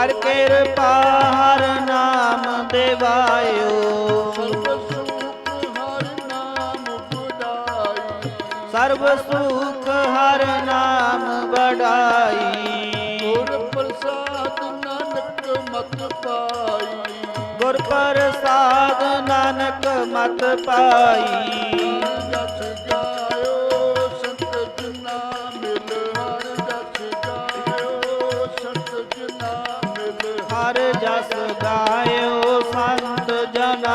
ਕਰ ਕਿਰਪਾ ਹਰ ਨਾਮ ਦੇਵਾਇਓ। ਸਰਬ ਸੁਖ ਹਰ ਨਾਮ ਬੜਾਈ ਗੁਰ ਪ੍ਰਸਾਦ ਨਾਨਕ ਮਤ ਪਾਈ। ਹਰ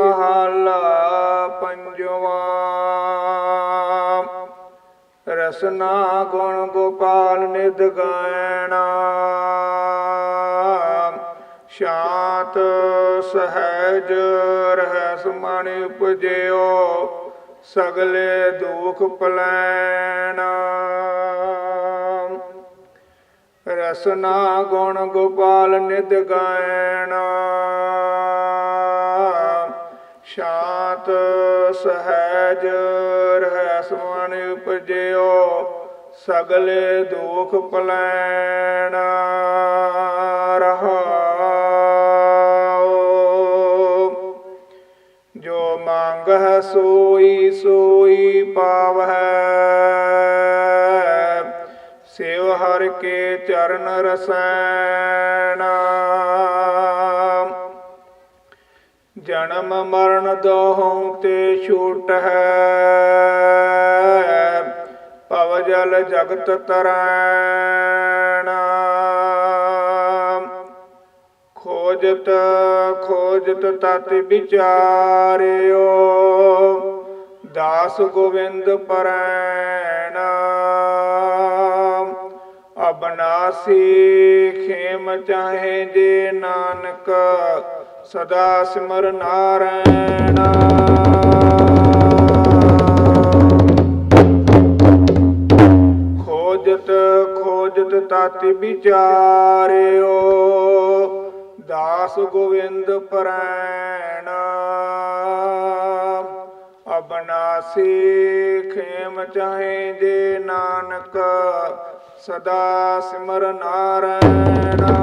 ਮਹੱਲਾ ਪੰਜਵਾਂ। ਰਸਨਾ ਗੁਣ ਗੋਪਾਲ ਨਿਦ ਗਾਇਣਾ। ਸ਼ਾਂਤ ਸਹਿਜ ਰਹਿਸ ਮਨ ਉਪਜਿਓ, ਸਗਲੇ ਦੁਖ ਪਲੈਣਾ। ਰਸਨਾ ਗੁਣ ਗੋਪਾਲ ਨਿਦ ਗਾਇਣਾ। ਸ਼ਾਂਤ ਸਹਿਜ ਰਹਿਸ ਮਨ ਉਪਜਿਓ, ਸਗਲੇ ਦੁਖ ਪਲੈਣਾ ਰਹਾਉ। ਜੋ ਮੰਗਹਿ ਸੋਈ ਸੋਈ ਪਾਵਹਿ। ਸੇਵ ਹਰ ਕੇ ਚਰਨ ਰਸੈਣਾ। ਜਨਮ ਮਰਨ ਦੋਹੋਂ ਤੇ ਛੂਟ ਹੈ ਭਵ ਜਲ ਜਗਤ ਤਰੈਣਾ। ਖੋਜਤ ਖੋਜਤ ਤਤ ਵਿਚਾਰਿਓ। ਦਾਸ ਗੋਵਿੰਦ ਪਰੈਣਾ। ਅਬਨਾਸੀ ਖੇਮ ਚਾਹੇ ਜੇ ਨਾਨਕ, ਸਦਾ ਸਿਮਰ ਨਾਰਾਇਣਾ। ਖੋਜਤ ਖੋਜਤ ਤਤ ਵਿਚਾਰਿਓ, ਦਾਸ ਗੋਵਿੰਦ ਪਰੈਣਾ। ਅਬਨਾਸੀ ਖੇਮ ਚਾਹੇ ਜੇ ਨਾਨਕ ਸਦਾ ਸਿਮਰ ਨਾਰਾਇਣਾ।